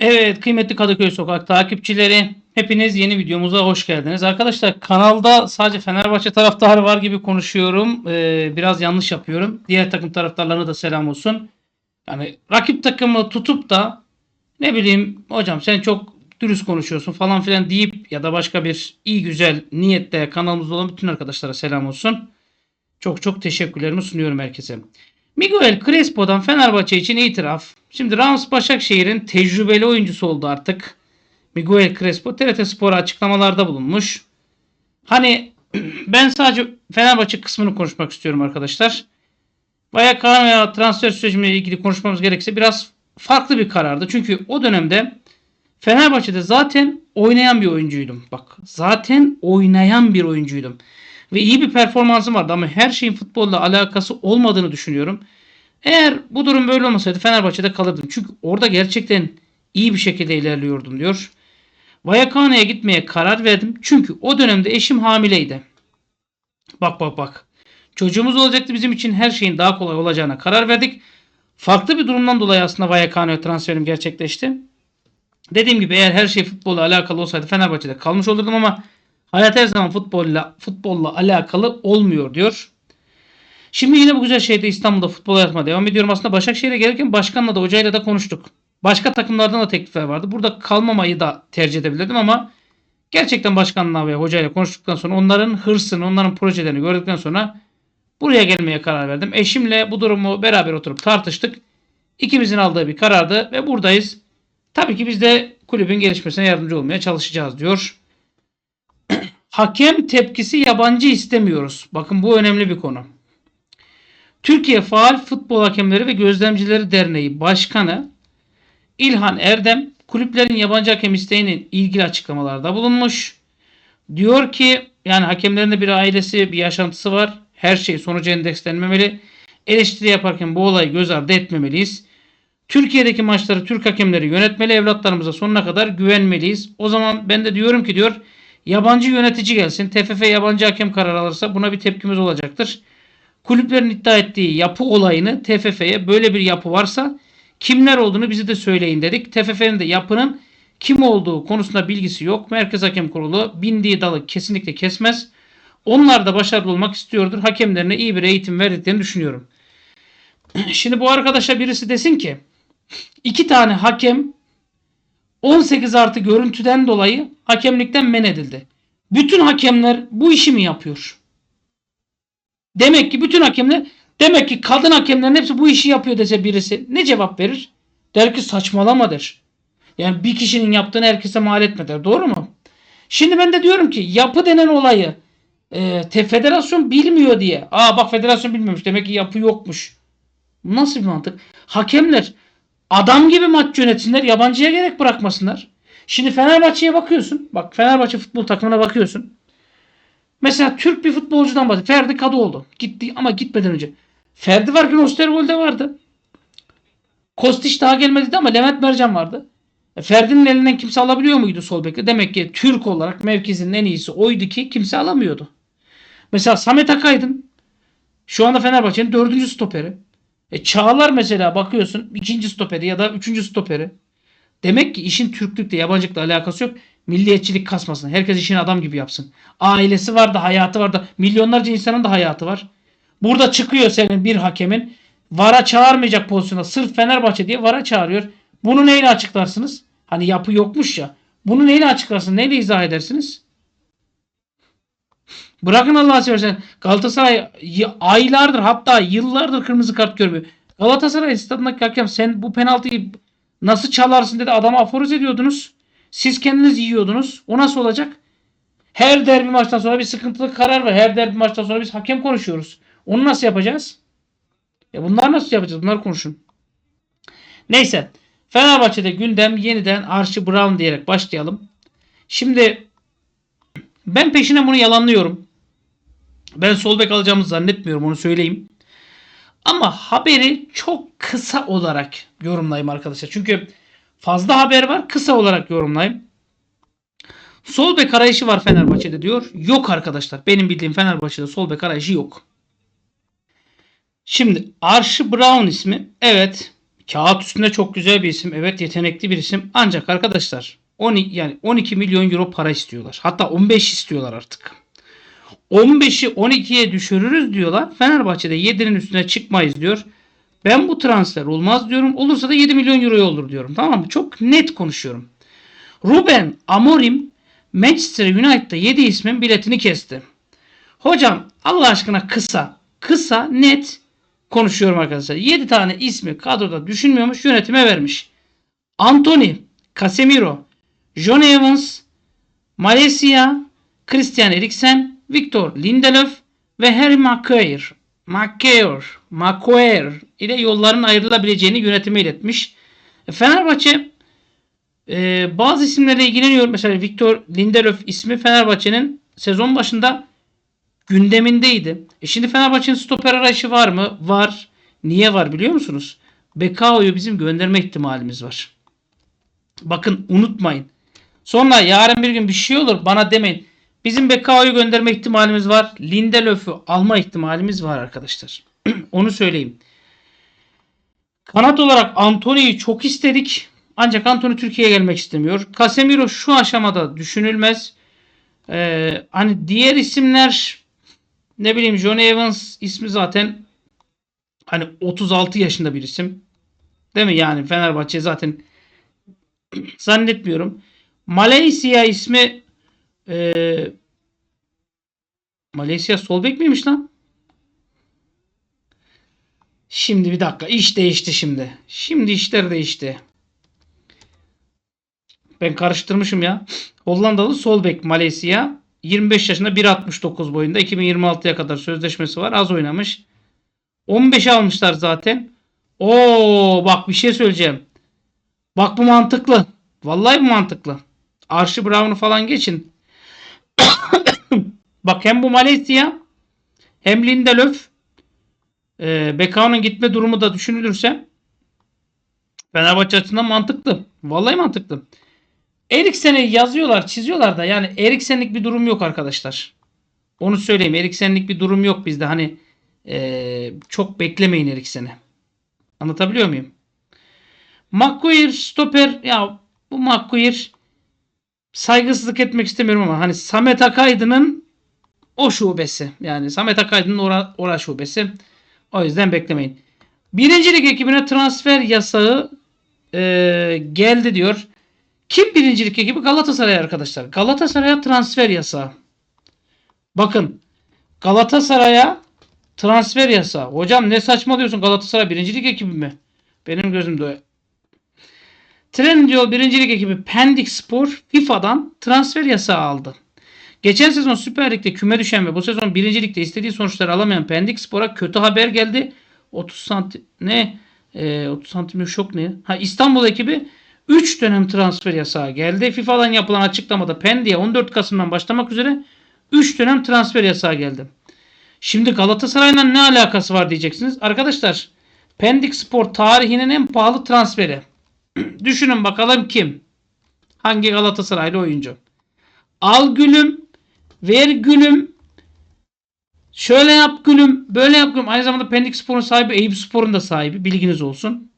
Evet kıymetli Kadıköy Sokak takipçileri hepiniz yeni videomuza hoş geldiniz. Arkadaşlar kanalda sadece Fenerbahçe taraftarı var gibi konuşuyorum. Ee, biraz yanlış yapıyorum. Diğer takım taraftarlarına da selam olsun. Yani rakip takımı tutup da ne bileyim hocam sen çok dürüst konuşuyorsun falan filan deyip ya da başka bir iyi güzel niyette kanalımızda olan bütün arkadaşlara selam olsun. Çok çok teşekkürlerimi sunuyorum herkese. Miguel Crespo'dan Fenerbahçe için itiraf. Şimdi Rams Başakşehir'in tecrübeli oyuncusu oldu artık. Miguel Crespo TRT Spor'a açıklamalarda bulunmuş. Hani ben sadece Fenerbahçe kısmını konuşmak istiyorum arkadaşlar. Bayakhan veya transfer sürecimle ilgili konuşmamız gerekirse biraz farklı bir karardı. Çünkü o dönemde Fenerbahçe'de zaten oynayan bir oyuncuydum. Bak zaten oynayan bir oyuncuydum. Ve iyi bir performansım vardı ama her şeyin futbolla alakası olmadığını düşünüyorum. Eğer bu durum böyle olmasaydı Fenerbahçe'de kalırdım. Çünkü orada gerçekten iyi bir şekilde ilerliyordum diyor. Vayakane'ye gitmeye karar verdim. Çünkü o dönemde eşim hamileydi. Bak bak bak. Çocuğumuz olacaktı bizim için her şeyin daha kolay olacağına karar verdik. Farklı bir durumdan dolayı aslında Vayakane'ye transferim gerçekleşti. Dediğim gibi eğer her şey futbolla alakalı olsaydı Fenerbahçe'de kalmış olurdum ama hayat her zaman futbolla futbolla alakalı olmuyor diyor. Şimdi yine bu güzel şeyde İstanbul'da futbol hayatıma devam ediyorum. Aslında Başakşehir'e gelirken başkanla da hocayla da konuştuk. Başka takımlardan da teklifler vardı. Burada kalmamayı da tercih edebilirdim ama gerçekten başkanla ve hocayla konuştuktan sonra onların hırsını, onların projelerini gördükten sonra buraya gelmeye karar verdim. Eşimle bu durumu beraber oturup tartıştık. İkimizin aldığı bir karardı ve buradayız. Tabii ki biz de kulübün gelişmesine yardımcı olmaya çalışacağız diyor. Hakem tepkisi yabancı istemiyoruz. Bakın bu önemli bir konu. Türkiye Faal Futbol Hakemleri ve Gözlemcileri Derneği Başkanı İlhan Erdem kulüplerin yabancı hakem isteğinin ilgili açıklamalarda bulunmuş. Diyor ki yani hakemlerin de bir ailesi, bir yaşantısı var. Her şey sonuca endekslenmemeli. Eleştiri yaparken bu olayı göz ardı etmemeliyiz. Türkiye'deki maçları Türk hakemleri yönetmeli. Evlatlarımıza sonuna kadar güvenmeliyiz. O zaman ben de diyorum ki diyor yabancı yönetici gelsin. TFF yabancı hakem karar alırsa buna bir tepkimiz olacaktır. Kulüplerin iddia ettiği yapı olayını TFF'ye böyle bir yapı varsa kimler olduğunu bize de söyleyin dedik. TFF'nin de yapının kim olduğu konusunda bilgisi yok. Merkez Hakem Kurulu bindiği dalı kesinlikle kesmez. Onlar da başarılı olmak istiyordur. Hakemlerine iyi bir eğitim verdiklerini düşünüyorum. Şimdi bu arkadaşa birisi desin ki iki tane hakem 18 artı görüntüden dolayı hakemlikten men edildi. Bütün hakemler bu işi mi yapıyor? Demek ki bütün hakemler demek ki kadın hakemlerin hepsi bu işi yapıyor dese birisi ne cevap verir? Der ki saçmalama der. Yani bir kişinin yaptığını herkese mal etme der. Doğru mu? Şimdi ben de diyorum ki yapı denen olayı e, te, federasyon bilmiyor diye. Aa bak federasyon bilmiyormuş demek ki yapı yokmuş. Nasıl bir mantık? Hakemler adam gibi maç yönetsinler yabancıya gerek bırakmasınlar. Şimdi Fenerbahçe'ye bakıyorsun. Bak Fenerbahçe futbol takımına bakıyorsun. Mesela Türk bir futbolcudan bahsediyor. Ferdi Kadıoğlu. Gitti ama gitmeden önce. Ferdi varken Osterwolde vardı. Kostiç daha gelmedi ama Levent Mercan vardı. E, Ferdi'nin elinden kimse alabiliyor muydu sol bekle? Demek ki Türk olarak mevkisinin en iyisi oydu ki kimse alamıyordu. Mesela Samet Akaydın şu anda Fenerbahçe'nin dördüncü stoperi. E Çağlar mesela bakıyorsun ikinci stoperi ya da üçüncü stoperi. Demek ki işin Türklükle yabancılıkla alakası yok. Milliyetçilik kasmasın. Herkes işini adam gibi yapsın. Ailesi var da hayatı var da milyonlarca insanın da hayatı var. Burada çıkıyor senin bir hakemin VAR'a çağırmayacak pozisyona sırf Fenerbahçe diye VAR'a çağırıyor. Bunu neyle açıklarsınız? Hani yapı yokmuş ya. Bunu neyle açıklarsınız? Neyle izah edersiniz? Bırakın Allah'a seversen Galatasaray aylardır hatta yıllardır kırmızı kart görmüyor. Galatasaray stadındaki hakem sen bu penaltıyı nasıl çalarsın dedi adamı aforoz ediyordunuz. Siz kendiniz yiyordunuz. O nasıl olacak? Her derbi maçtan sonra bir sıkıntılı karar var. Her derbi maçtan sonra biz hakem konuşuyoruz. Onu nasıl yapacağız? Ya bunlar nasıl yapacağız? Bunlar konuşun. Neyse. Fenerbahçe'de gündem yeniden Archie Brown diyerek başlayalım. Şimdi ben peşine bunu yalanlıyorum. Ben sol bek alacağımızı zannetmiyorum onu söyleyeyim. Ama haberi çok kısa olarak yorumlayayım arkadaşlar. Çünkü fazla haber var. Kısa olarak yorumlayayım. Sol bek arayışı var Fenerbahçe'de diyor. Yok arkadaşlar. Benim bildiğim Fenerbahçe'de sol bek arayışı yok. Şimdi Archie Brown ismi evet Kağıt üstünde çok güzel bir isim. Evet yetenekli bir isim. Ancak arkadaşlar 12, yani 12 milyon euro para istiyorlar. Hatta 15 istiyorlar artık. 15'i 12'ye düşürürüz diyorlar. Fenerbahçe'de 7'nin üstüne çıkmayız diyor. Ben bu transfer olmaz diyorum. Olursa da 7 milyon euro olur diyorum. Tamam mı? Çok net konuşuyorum. Ruben Amorim Manchester United'da 7 ismin biletini kesti. Hocam Allah aşkına kısa, kısa, net konuşuyorum arkadaşlar. 7 tane ismi kadroda düşünmüyormuş yönetime vermiş. Anthony, Casemiro, John Evans, Malaysia, Christian Eriksen, Victor Lindelöf ve Harry Maguire. Maguire, Maguire ile yolların ayrılabileceğini yönetime iletmiş. E, Fenerbahçe e, bazı isimlerle ilgileniyor. Mesela Victor Lindelöf ismi Fenerbahçe'nin sezon başında gündemindeydi. E şimdi Fenerbahçe'nin stoper arayışı var mı? Var. Niye var biliyor musunuz? Bekao'yu bizim gönderme ihtimalimiz var. Bakın unutmayın. Sonra yarın bir gün bir şey olur bana demeyin. Bizim Bekao'yu gönderme ihtimalimiz var. Lindelöf'ü alma ihtimalimiz var arkadaşlar. Onu söyleyeyim. Kanat olarak Antony'yi çok istedik. Ancak Antony Türkiye'ye gelmek istemiyor. Casemiro şu aşamada düşünülmez. Ee, hani diğer isimler ne bileyim John Evans ismi zaten hani 36 yaşında bir isim. Değil mi? Yani Fenerbahçe zaten zannetmiyorum. Malaysia ismi e, Malaysia sol bek miymiş lan? Şimdi bir dakika. iş değişti şimdi. Şimdi işler değişti. Ben karıştırmışım ya. Hollandalı sol bek Malezya. 25 yaşında 1.69 boyunda. 2026'ya kadar sözleşmesi var. Az oynamış. 15 almışlar zaten. Oo bak bir şey söyleyeceğim. Bak bu mantıklı. Vallahi bu mantıklı. Arşi Brown'u falan geçin. bak hem bu Malezya hem Lindelöf e, Bekao'nun gitme durumu da düşünülürse Fenerbahçe açısından mantıklı. Vallahi mantıklı. Eriksen'i yazıyorlar, çiziyorlar da yani Eriksen'lik bir durum yok arkadaşlar. Onu söyleyeyim. Eriksen'lik bir durum yok bizde. Hani ee, çok beklemeyin Eriksen'i. Anlatabiliyor muyum? McQueer stoper ya bu McQueer saygısızlık etmek istemiyorum ama hani Samet Akaydın'ın o şubesi. Yani Samet Akaydın'ın ora, ora şubesi. O yüzden beklemeyin. Birincilik ekibine transfer yasağı e, geldi diyor. Kim birincilik ekibi? Galatasaray arkadaşlar. Galatasaray'a transfer yasağı. Bakın Galatasaray'a transfer yasağı. Hocam ne saçmalıyorsun Galatasaray birincilik ekibi mi? Benim gözümde Trendyol birincilik ekibi Pendik Spor FIFA'dan transfer yasağı aldı. Geçen sezon Süper Lig'de küme düşen ve bu sezon birincilikte istediği sonuçları alamayan Pendik Spor'a kötü haber geldi. 30 santim ne? E, 30 santim şok ne? Ha İstanbul ekibi 3 dönem transfer yasağı geldi. FIFA'dan yapılan açıklamada Pendik'e 14 Kasım'dan başlamak üzere 3 dönem transfer yasağı geldi. Şimdi Galatasaray'la ne alakası var diyeceksiniz. Arkadaşlar Pendik Spor tarihinin en pahalı transferi. Düşünün bakalım kim? Hangi Galatasaraylı oyuncu? Al gülüm, ver gülüm, şöyle yap gülüm, böyle yap gülüm. Aynı zamanda Pendik Spor'un sahibi Eyüp Spor'un da sahibi. Bilginiz olsun.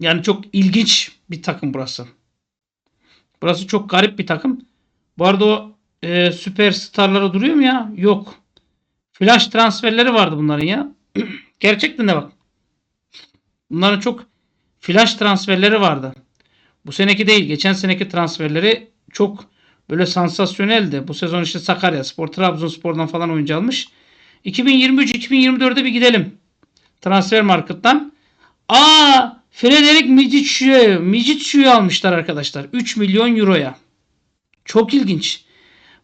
Yani çok ilginç bir takım burası. Burası çok garip bir takım. Bu arada o e, süperstarlara duruyor mu ya? Yok. Flash transferleri vardı bunların ya. Gerçekten de bak. Bunların çok flash transferleri vardı. Bu seneki değil. Geçen seneki transferleri çok böyle sansasyoneldi. Bu sezon işte Sakarya Spor, Trabzonspor'dan falan oyuncu almış. 2023-2024'e bir gidelim. Transfer markettan. Aa Frederick Micicio'yu Micicio'yu almışlar arkadaşlar. 3 milyon euroya. Çok ilginç.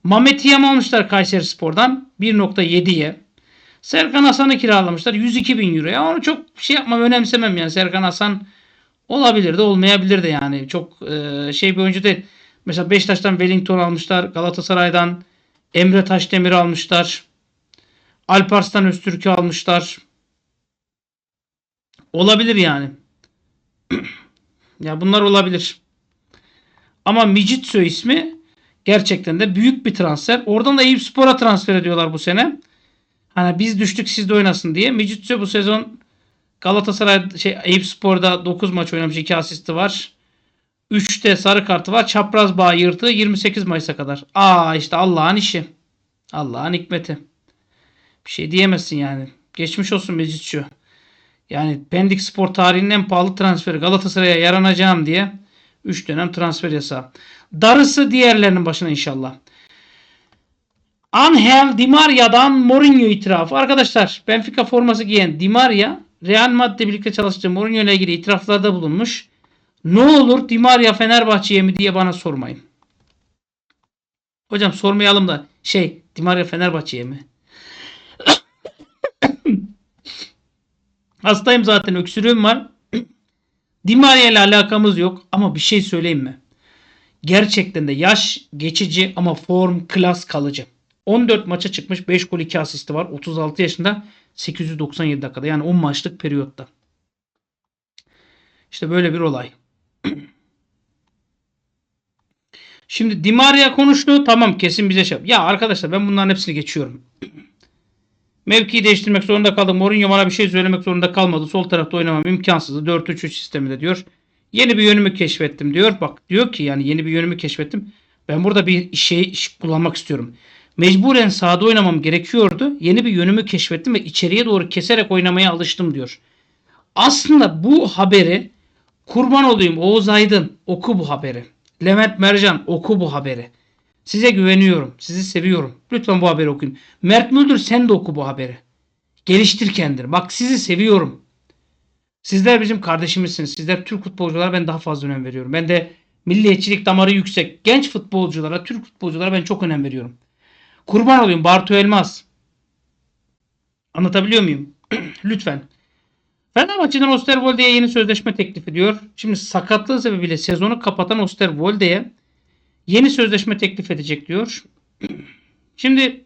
Mamet Yam almışlar Kayseri Spor'dan 1.7'ye. Serkan Hasan'ı kiralamışlar 102 bin euroya. Onu çok şey yapmam önemsemem yani. Serkan Hasan olabilir de olmayabilir de yani. Çok e, şey bir oyuncu değil. Mesela Beşiktaş'tan Wellington almışlar. Galatasaray'dan Emre Taşdemir almışlar. Alparslan Öztürk'ü almışlar. Olabilir yani. ya bunlar olabilir. Ama Mijitsu ismi gerçekten de büyük bir transfer. Oradan da Eyüp Spor'a transfer ediyorlar bu sene. Hani biz düştük siz de oynasın diye. Mijitsu bu sezon Galatasaray şey Eyüp Spor'da 9 maç oynamış 2 asisti var. 3'te sarı kartı var. Çapraz bağ yırtığı 28 Mayıs'a kadar. Aa işte Allah'ın işi. Allah'ın hikmeti. Bir şey diyemezsin yani. Geçmiş olsun Mecitçi. Yani Pendik Spor tarihinin en pahalı transferi Galatasaray'a yaranacağım diye 3 dönem transfer yasağı. Darısı diğerlerinin başına inşallah. Angel Di Maria'dan Mourinho itirafı. Arkadaşlar Benfica forması giyen Di Maria Real Madrid'le birlikte çalıştığı Mourinho ile ilgili itiraflarda bulunmuş. Ne olur Di Maria Fenerbahçe'ye mi diye bana sormayın. Hocam sormayalım da şey Di Maria Fenerbahçe'ye mi? Hastayım zaten öksürüğüm var. Di Maria ile alakamız yok ama bir şey söyleyeyim mi? Gerçekten de yaş geçici ama form klas kalıcı. 14 maça çıkmış 5 gol 2 asisti var. 36 yaşında 897 dakikada yani 10 maçlık periyotta. İşte böyle bir olay. Şimdi Di Maria konuştu. Tamam kesin bize şey. Ya arkadaşlar ben bunların hepsini geçiyorum. Mevkiyi değiştirmek zorunda kaldım. Mourinho bana bir şey söylemek zorunda kalmadı. Sol tarafta oynamam imkansızdı. 4-3-3 sisteminde diyor. Yeni bir yönümü keşfettim diyor. Bak diyor ki yani yeni bir yönümü keşfettim. Ben burada bir şey iş kullanmak istiyorum. Mecburen sahada oynamam gerekiyordu. Yeni bir yönümü keşfettim ve içeriye doğru keserek oynamaya alıştım diyor. Aslında bu haberi kurban olayım Oğuz Aydın oku bu haberi. Levent Mercan oku bu haberi. Size güveniyorum. Sizi seviyorum. Lütfen bu haberi okuyun. Mert Müldür sen de oku bu haberi. Geliştir kendini. Bak sizi seviyorum. Sizler bizim kardeşimizsiniz. Sizler Türk futbolculara ben daha fazla önem veriyorum. Ben de milliyetçilik damarı yüksek genç futbolculara, Türk futbolculara ben çok önem veriyorum. Kurban olayım Bartu Elmas. Anlatabiliyor muyum? Lütfen. Fenerbahçe'den Osterwolde'ye yeni sözleşme teklif ediyor. Şimdi sakatlığı sebebiyle sezonu kapatan Osterwolde'ye yeni sözleşme teklif edecek diyor. Şimdi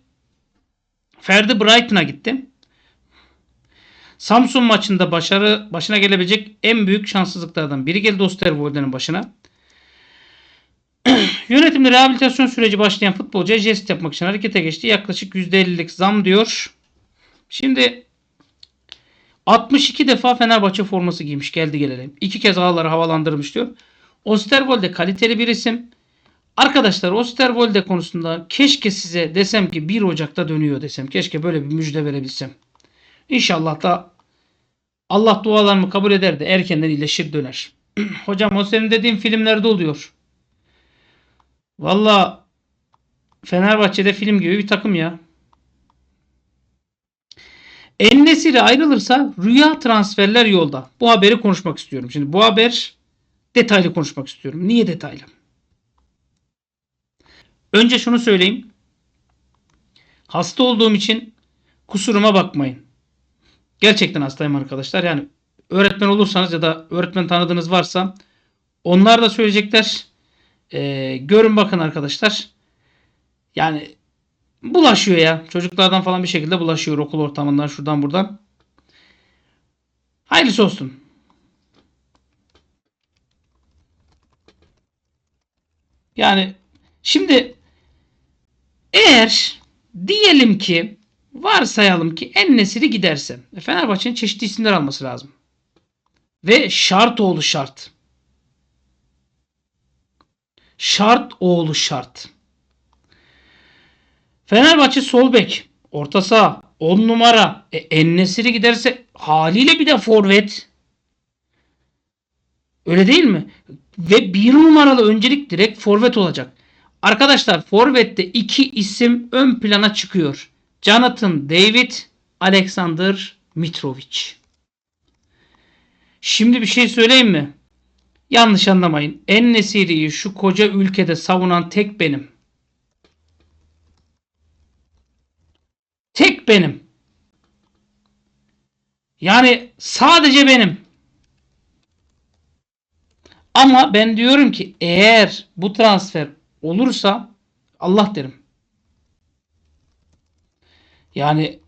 Ferdi Brighton'a gitti. Samsun maçında başarı başına gelebilecek en büyük şanssızlıklardan biri geldi Osterwolde'nin başına. Yönetimde rehabilitasyon süreci başlayan futbolcuya jest yapmak için harekete geçti. Yaklaşık %50'lik zam diyor. Şimdi 62 defa Fenerbahçe forması giymiş geldi gelelim. İki kez ağları havalandırmış diyor. Osterwolde kaliteli bir isim. Arkadaşlar Osterwolde konusunda keşke size desem ki 1 Ocak'ta dönüyor desem. Keşke böyle bir müjde verebilsem. İnşallah da Allah dualarımı kabul eder de erkenden iyileşir döner. Hocam o senin dediğin filmlerde oluyor. Valla Fenerbahçe'de film gibi bir takım ya. Ennesiri ayrılırsa rüya transferler yolda. Bu haberi konuşmak istiyorum. Şimdi bu haber detaylı konuşmak istiyorum. Niye detaylı? Önce şunu söyleyeyim. Hasta olduğum için kusuruma bakmayın. Gerçekten hastayım arkadaşlar. Yani öğretmen olursanız ya da öğretmen tanıdığınız varsa onlar da söyleyecekler. Ee, görün bakın arkadaşlar. Yani bulaşıyor ya. Çocuklardan falan bir şekilde bulaşıyor okul ortamından şuradan buradan. Hayırlısı olsun. Yani şimdi eğer diyelim ki varsayalım ki en nesili giderse e, Fenerbahçe'nin çeşitli isimler alması lazım. Ve şart oğlu şart. Şart oğlu şart. Fenerbahçe sol bek, orta saha, 10 numara. E, Ennesiri giderse haliyle bir de forvet. Öyle değil mi? Ve bir numaralı öncelik direkt forvet olacak. Arkadaşlar forvette iki isim ön plana çıkıyor. Jonathan David, Alexander Mitrovic. Şimdi bir şey söyleyeyim mi? Yanlış anlamayın. En Nesiri'yi şu koca ülkede savunan tek benim. Tek benim. Yani sadece benim. Ama ben diyorum ki eğer bu transfer olursa Allah derim. Yani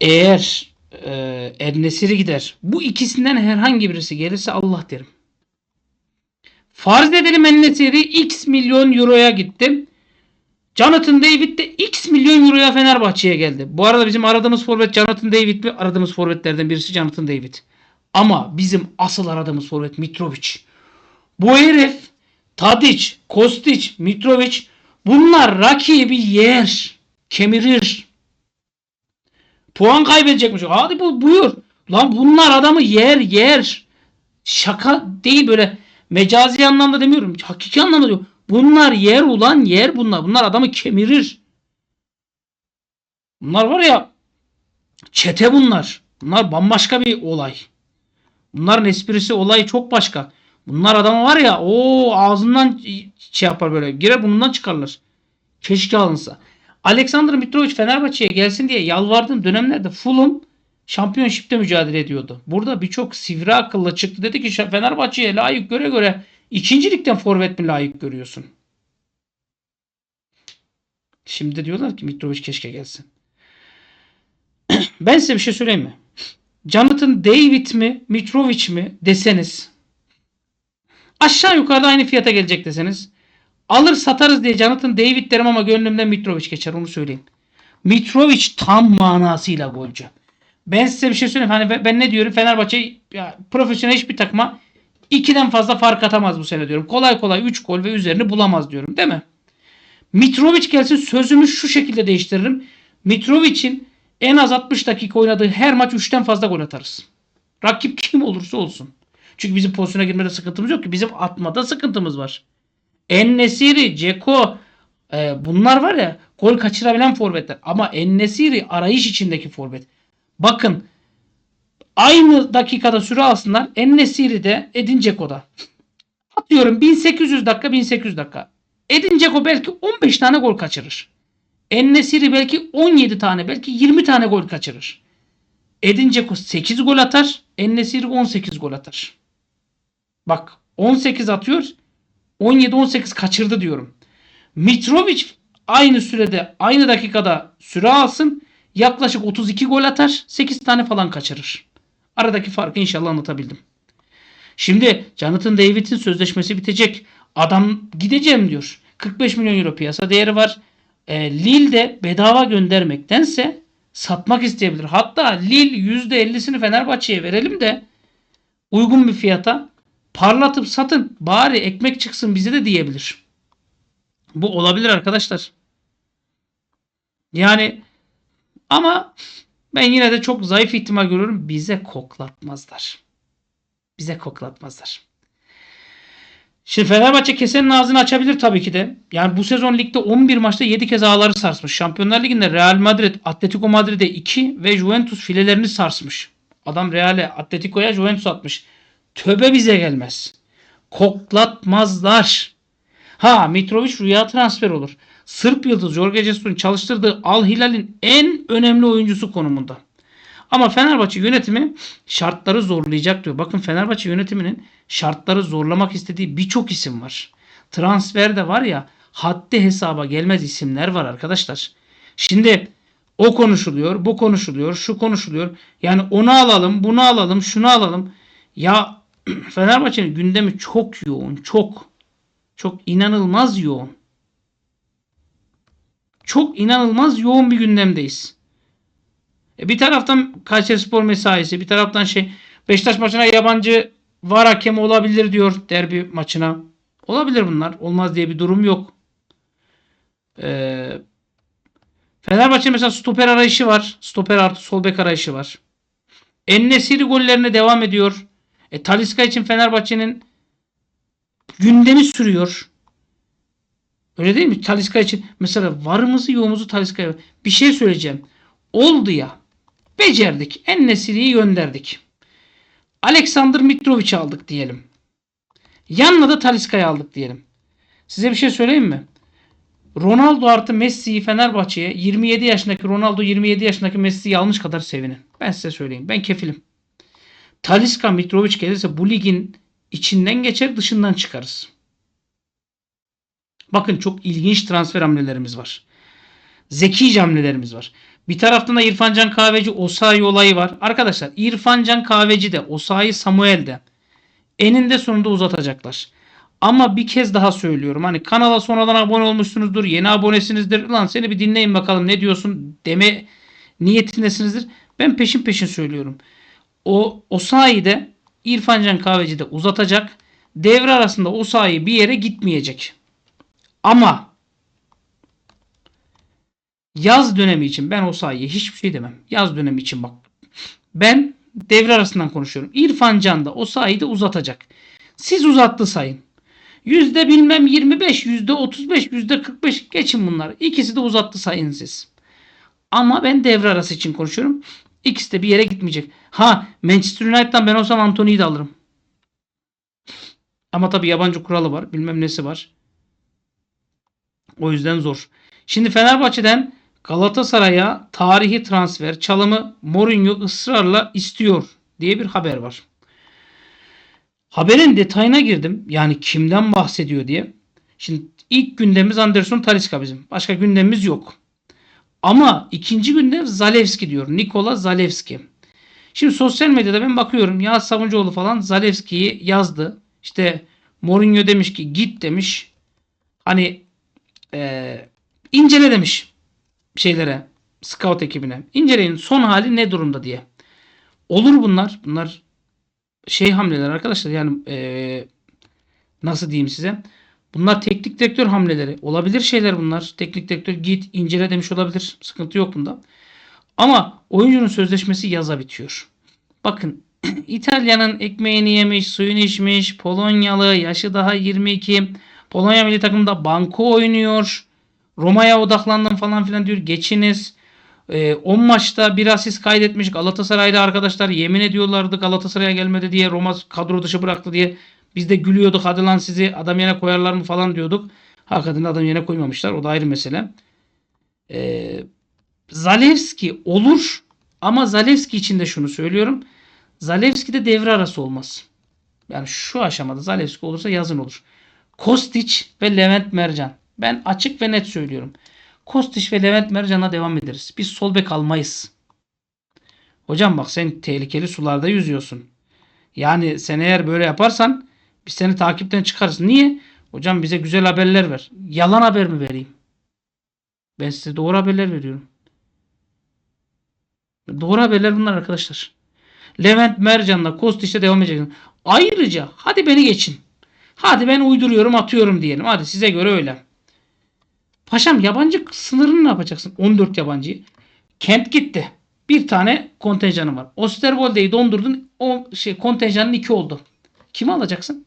eğer e, Ennesiri gider. Bu ikisinden herhangi birisi gelirse Allah derim. Farz edelim Ennesiri X milyon euroya gitti. Jonathan David de X milyon euroya Fenerbahçe'ye geldi. Bu arada bizim aradığımız forvet Jonathan David mi? Aradığımız forvetlerden birisi Jonathan David. Ama bizim asıl aradığımız forvet Mitrovic. Bu herif Tadic, Kostic, Mitrovic bunlar rakibi yer, kemirir. Puan kaybedecekmiş. Hadi bu buyur. Lan bunlar adamı yer yer. Şaka değil böyle mecazi anlamda demiyorum. Hakiki anlamda diyorum. Bunlar yer ulan yer bunlar. Bunlar adamı kemirir. Bunlar var ya çete bunlar. Bunlar bambaşka bir olay. Bunların esprisi olayı çok başka. Bunlar adamı var ya o ağzından şey yapar böyle. Girer bundan çıkarlar. Keşke alınsa. Alexander Mitrovic Fenerbahçe'ye gelsin diye yalvardığım dönemlerde Fulham şampiyonşipte mücadele ediyordu. Burada birçok sivri akıllı çıktı. Dedi ki Fenerbahçe'ye layık göre göre ikincilikten forvet mi layık görüyorsun? Şimdi diyorlar ki Mitrovic keşke gelsin. ben size bir şey söyleyeyim mi? Jonathan David mi Mitrovic mi deseniz aşağı yukarıda aynı fiyata gelecek deseniz alır satarız diye Jonathan David derim ama gönlümden Mitrovic geçer onu söyleyeyim. Mitrovic tam manasıyla golcü. Ben size bir şey söyleyeyim. Hani ben, ne diyorum? Fenerbahçe ya, profesyonel hiçbir takıma ikiden fazla fark atamaz bu sene diyorum. Kolay kolay 3 gol ve üzerini bulamaz diyorum. Değil mi? Mitrovic gelsin sözümü şu şekilde değiştiririm. Mitrovic'in en az 60 dakika oynadığı her maç 3'ten fazla gol atarız. Rakip kim olursa olsun. Çünkü bizim pozisyona girmede sıkıntımız yok ki. Bizim atmada sıkıntımız var. Ennesiri, Ceko e, bunlar var ya gol kaçırabilen forvetler. Ama Ennesiri arayış içindeki forvet. Bakın aynı dakikada süre alsınlar. Ennesiri de Edin Dzeko'da. Atıyorum 1800 dakika 1800 dakika. Edin Dzeko belki 15 tane gol kaçırır. Ennesiri belki 17 tane belki 20 tane gol kaçırır. Edin Dzeko 8 gol atar. Ennesiri 18 gol atar. Bak 18 atıyor. 17-18 kaçırdı diyorum. Mitrovic aynı sürede aynı dakikada süre alsın. Yaklaşık 32 gol atar. 8 tane falan kaçırır. Aradaki farkı inşallah anlatabildim. Şimdi Jonathan David'in sözleşmesi bitecek. Adam gideceğim diyor. 45 milyon euro piyasa değeri var. E, Lille de bedava göndermektense satmak isteyebilir. Hatta Lille %50'sini Fenerbahçe'ye verelim de uygun bir fiyata parlatıp satın bari ekmek çıksın bize de diyebilir. Bu olabilir arkadaşlar. Yani ama ben yine de çok zayıf ihtimal görüyorum. Bize koklatmazlar. Bize koklatmazlar. Şimdi Fenerbahçe kesenin ağzını açabilir tabii ki de. Yani bu sezon ligde 11 maçta 7 kez ağları sarsmış. Şampiyonlar Ligi'nde Real Madrid, Atletico Madrid'e 2 ve Juventus filelerini sarsmış. Adam Real'e, Atletico'ya Juventus atmış. Töbe bize gelmez. Koklatmazlar. Ha Mitrovic rüya transfer olur. Sırp yıldız Jorge Jesus'un çalıştırdığı Al Hilal'in en önemli oyuncusu konumunda. Ama Fenerbahçe yönetimi şartları zorlayacak diyor. Bakın Fenerbahçe yönetiminin şartları zorlamak istediği birçok isim var. Transferde var ya haddi hesaba gelmez isimler var arkadaşlar. Şimdi o konuşuluyor, bu konuşuluyor, şu konuşuluyor. Yani onu alalım, bunu alalım, şunu alalım. Ya Fenerbahçe'nin gündemi çok yoğun, çok. Çok inanılmaz yoğun. Çok inanılmaz yoğun bir gündemdeyiz. E bir taraftan Kayseri Spor mesaisi, bir taraftan şey Beşiktaş maçına yabancı var hakemi olabilir diyor derbi maçına. Olabilir bunlar. Olmaz diye bir durum yok. Ee, Fenerbahçe mesela stoper arayışı var. Stoper artı sol bek arayışı var. Ennesiri gollerine devam ediyor. E, Taliska için Fenerbahçe'nin gündemi sürüyor. Öyle değil mi? Taliska için mesela varımızı yoğumuzu Taliska'ya bir şey söyleyeceğim. Oldu ya. Becerdik. Ennesiri'yi gönderdik. Alexander Mitrovic aldık diyelim. Yanına da Taliska'yı aldık diyelim. Size bir şey söyleyeyim mi? Ronaldo artı Messi'yi Fenerbahçe'ye 27 yaşındaki Ronaldo 27 yaşındaki Messi'yi almış kadar sevinin. Ben size söyleyeyim. Ben kefilim. Taliska Mitrovic gelirse bu ligin içinden geçer dışından çıkarız. Bakın çok ilginç transfer hamlelerimiz var. Zeki hamlelerimiz var. Bir taraftan da İrfan Can Kahveci Osayi olayı var. Arkadaşlar İrfan Can Kahveci de Osayi Samuel de eninde sonunda uzatacaklar. Ama bir kez daha söylüyorum. Hani kanala sonradan abone olmuşsunuzdur. Yeni abonesinizdir. Lan seni bir dinleyin bakalım ne diyorsun deme niyetindesinizdir. Ben peşin peşin söylüyorum. O, o sayede İrfan Can Kahveci de uzatacak. Devre arasında o sahi bir yere gitmeyecek. Ama yaz dönemi için ben o sahiye hiçbir şey demem. Yaz dönemi için bak. Ben devre arasından konuşuyorum. İrfan Can da o sahi de uzatacak. Siz uzattı sayın. Yüzde bilmem 25, yüzde 35, yüzde 45 geçin bunları. İkisi de uzattı sayın siz. Ama ben devre arası için konuşuyorum. İkisi de bir yere gitmeyecek. Ha Manchester United'dan ben olsam Anthony'yi de alırım. Ama tabii yabancı kuralı var. Bilmem nesi var. O yüzden zor. Şimdi Fenerbahçe'den Galatasaray'a tarihi transfer çalımı Mourinho ısrarla istiyor diye bir haber var. Haberin detayına girdim. Yani kimden bahsediyor diye. Şimdi ilk gündemimiz Anderson Talisca bizim. Başka gündemimiz yok. Ama ikinci gündem Zalewski diyor. Nikola Zalewski. Şimdi sosyal medyada ben bakıyorum. Ya Savuncuoğlu falan Zalewski'yi yazdı. İşte Mourinho demiş ki git demiş. Hani e, incele demiş şeylere scout ekibine. İnceleyin son hali ne durumda diye. Olur bunlar. Bunlar şey hamleler arkadaşlar. Yani e, nasıl diyeyim size? Bunlar teknik direktör hamleleri. Olabilir şeyler bunlar. Teknik direktör git incele demiş olabilir. Sıkıntı yok bunda. Ama oyuncunun sözleşmesi yaza bitiyor. Bakın İtalya'nın ekmeğini yemiş, suyunu içmiş, Polonyalı, yaşı daha 22. Polonya milli takımda banko oynuyor. Roma'ya odaklandım falan filan diyor. Geçiniz. 10 maçta bir asist kaydetmiş. Galatasaray'da arkadaşlar yemin ediyorlardı Galatasaray'a gelmedi diye Roma kadro dışı bıraktı diye. Biz de gülüyorduk hadi lan sizi adam yerine koyarlar mı falan diyorduk. Hakikaten adam yerine koymamışlar. O da ayrı mesele. Ee, Zalewski olur ama Zalewski için de şunu söylüyorum. Zalewski de devre arası olmaz. Yani şu aşamada Zalewski olursa yazın olur. Kostić ve Levent Mercan. Ben açık ve net söylüyorum. Kostić ve Levent Mercan'a devam ederiz. Biz sol bek almayız. Hocam bak sen tehlikeli sularda yüzüyorsun. Yani sen eğer böyle yaparsan biz seni takipten çıkarız. Niye? Hocam bize güzel haberler ver. Yalan haber mi vereyim? Ben size doğru haberler veriyorum. Doğru haberler bunlar arkadaşlar. Levent Mercan'la Kostiç'te devam edeceksin. Ayrıca hadi beni geçin. Hadi ben uyduruyorum atıyorum diyelim. Hadi size göre öyle. Paşam yabancı sınırını ne yapacaksın? 14 yabancıyı. Kent gitti. Bir tane kontenjanım var. Osterwolde'yi dondurdun. O şey kontenjanın 2 oldu. Kimi alacaksın?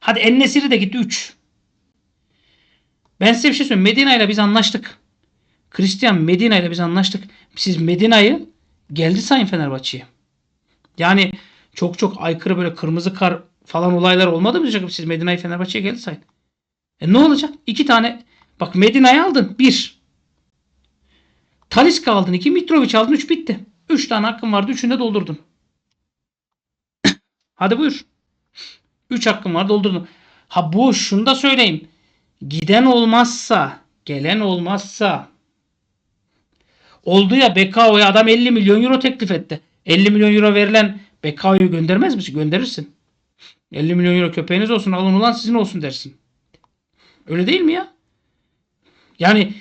Hadi Ennesiri de gitti 3. Ben size bir şey söyleyeyim. Medina ile biz anlaştık. Christian Medina ile biz anlaştık. Siz Medina'yı geldi sayın Fenerbahçe'ye. Yani çok çok aykırı böyle kırmızı kar falan olaylar olmadı mı? Siz Medina'yı Fenerbahçe'ye geldi sayın. E ne olacak? İki tane bak Medina'yı aldın. Bir. Taliska aldın. iki Mitrovic aldın. Üç bitti. Üç tane hakkın vardı. Üçünü de doldurdun. Hadi buyur. Üç hakkın var doldurdun. Ha bu şunu da söyleyeyim. Giden olmazsa, gelen olmazsa oldu ya Bekao'ya adam 50 milyon euro teklif etti. 50 milyon euro verilen Bekao'yu göndermez misin? Gönderirsin. 50 milyon euro köpeğiniz olsun alın ulan sizin olsun dersin. Öyle değil mi ya? Yani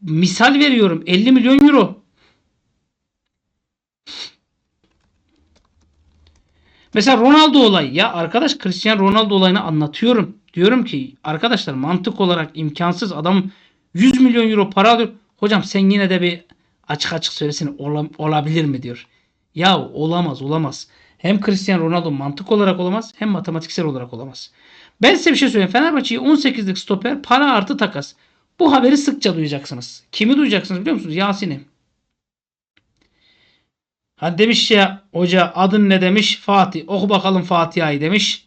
misal veriyorum 50 milyon euro. Mesela Ronaldo olayı ya arkadaş Cristiano Ronaldo olayını anlatıyorum. Diyorum ki arkadaşlar mantık olarak imkansız adam 100 milyon euro para alıyor. Hocam sen yine de bir açık açık söylesene ola, olabilir mi diyor. Ya olamaz olamaz. Hem Cristiano Ronaldo mantık olarak olamaz hem matematiksel olarak olamaz. Ben size bir şey söyleyeyim. Fenerbahçe'yi 18'lik stoper para artı takas. Bu haberi sıkça duyacaksınız. Kimi duyacaksınız biliyor musunuz? Yasin'i. Hani demiş ya hoca adın ne demiş? Fatih. Oku bakalım Fatiha'yı demiş.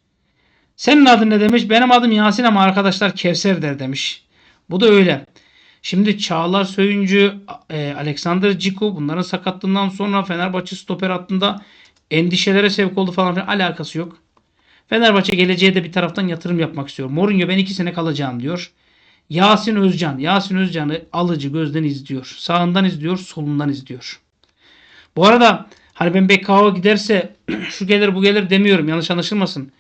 Senin adın ne demiş? Benim adım Yasin ama arkadaşlar Kevser der demiş. Bu da öyle. Şimdi Çağlar Söyüncü, e, Alexander Ciku bunların sakatlığından sonra Fenerbahçe stoper hattında endişelere sevk oldu falan filan alakası yok. Fenerbahçe geleceğe de bir taraftan yatırım yapmak istiyor. Mourinho ben iki sene kalacağım diyor. Yasin Özcan. Yasin Özcan'ı alıcı gözden izliyor. Sağından izliyor, solundan izliyor. Bu arada Hani ben BKO giderse şu gelir bu gelir demiyorum yanlış anlaşılmasın.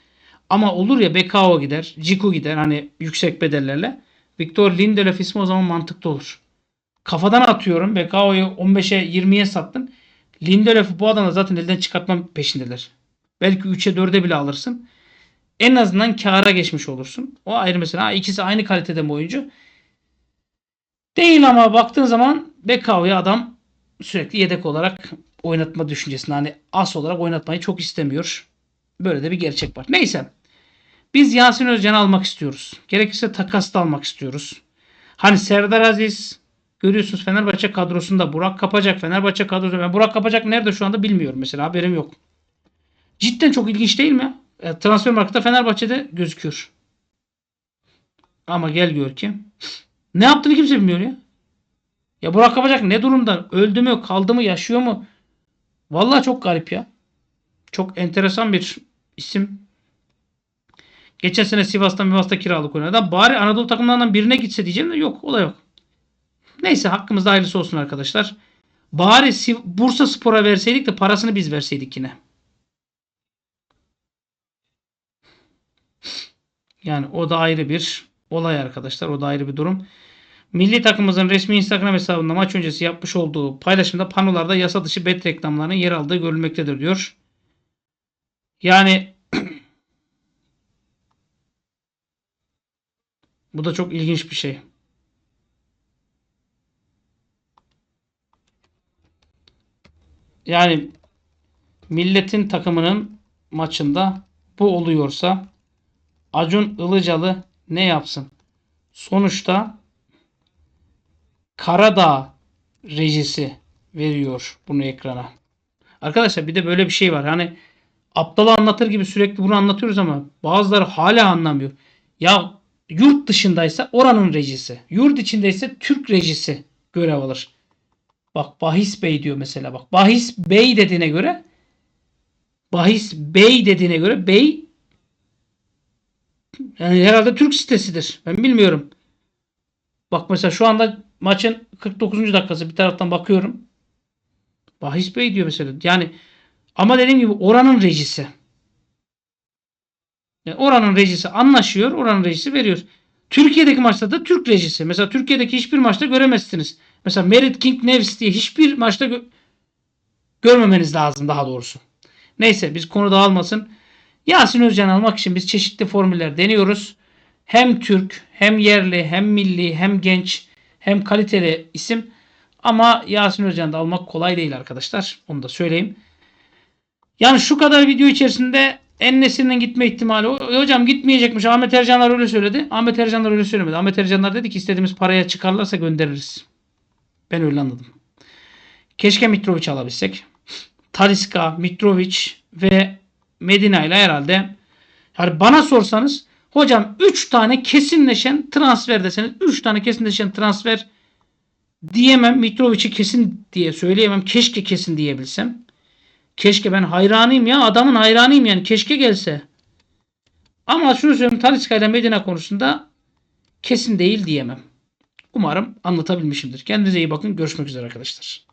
Ama olur ya BKO gider, Ciku gider hani yüksek bedellerle. Victor Lindelöf ismi o zaman mantıklı olur. Kafadan atıyorum. BKO'yu 15'e 20'ye sattın. Lindelöf'ü bu adamla zaten elden çıkartmam peşindeler. Belki 3'e 4'e bile alırsın. En azından kâra geçmiş olursun. O ayrı mesela. Ha, ikisi aynı kalitede mi oyuncu? Değil ama baktığın zaman Bekao'ya adam sürekli yedek olarak oynatma düşüncesinde. Hani as olarak oynatmayı çok istemiyor. Böyle de bir gerçek var. Neyse. Biz Yasin Özcan'ı almak istiyoruz. Gerekirse takas da almak istiyoruz. Hani Serdar Aziz görüyorsunuz Fenerbahçe kadrosunda Burak Kapacak Fenerbahçe kadrosunda. Ben Burak Kapacak nerede şu anda bilmiyorum mesela haberim yok. Cidden çok ilginç değil mi? E, transfer markette Fenerbahçe'de gözüküyor. Ama gel gör ki ne yaptığını kimse bilmiyor ya. Ya Burak Kapacak ne durumda? Öldü mü? Kaldı mı? Yaşıyor mu? Vallahi çok garip ya. Çok enteresan bir isim. Geçen sene Sivas'ta Mivas'ta kiralık oynadı. Bari Anadolu takımlarından birine gitse diyeceğim de yok. O da yok. Neyse hakkımızda hayırlısı olsun arkadaşlar. Bari Siv- Bursa Spor'a verseydik de parasını biz verseydik yine. Yani o da ayrı bir olay arkadaşlar. O da ayrı bir durum. Milli takımımızın resmi Instagram hesabında maç öncesi yapmış olduğu paylaşımda panolarda yasa dışı bet reklamlarının yer aldığı görülmektedir diyor. Yani bu da çok ilginç bir şey. Yani milletin takımının maçında bu oluyorsa Acun Ilıcalı ne yapsın? Sonuçta Karadağ rejisi veriyor bunu ekrana. Arkadaşlar bir de böyle bir şey var. Hani aptala anlatır gibi sürekli bunu anlatıyoruz ama bazıları hala anlamıyor. Ya yurt dışındaysa oranın rejisi. Yurt içindeyse Türk rejisi görev alır. Bak Bahis Bey diyor mesela bak. Bahis Bey dediğine göre Bahis Bey dediğine göre Bey yani herhalde Türk sitesidir. Ben bilmiyorum. Bak mesela şu anda maçın 49. dakikası bir taraftan bakıyorum. Bahis Bey diyor mesela. Yani ama dediğim gibi oranın rejisi. Yani oranın rejisi anlaşıyor. Oranın rejisi veriyor. Türkiye'deki maçta da Türk rejisi. Mesela Türkiye'deki hiçbir maçta göremezsiniz. Mesela Merit King Nevis diye hiçbir maçta gö- görmemeniz lazım daha doğrusu. Neyse biz konu dağılmasın. Yasin Özcan almak için biz çeşitli formüller deniyoruz. Hem Türk, hem yerli, hem milli, hem genç, hem kaliteli isim. Ama Yasin Özcan'ı da almak kolay değil arkadaşlar. Onu da söyleyeyim. Yani şu kadar video içerisinde Ennesir'in gitme ihtimali. O- Hocam gitmeyecekmiş. Ahmet Ercanlar öyle söyledi. Ahmet Ercanlar öyle söylemedi. Ahmet Ercanlar dedi ki istediğimiz paraya çıkarlarsa göndeririz. Ben öyle anladım. Keşke Mitrovic alabilsek. Taliska, Mitrovic ve Medina ile herhalde yani bana sorsanız hocam 3 tane kesinleşen transfer deseniz 3 tane kesinleşen transfer diyemem. Mitrovic'i kesin diye söyleyemem. Keşke kesin diyebilsem. Keşke ben hayranıyım ya. Adamın hayranıyım yani. Keşke gelse. Ama şunu söyleyeyim. Talisca ile Medina konusunda kesin değil diyemem. Umarım anlatabilmişimdir. Kendinize iyi bakın. Görüşmek üzere arkadaşlar.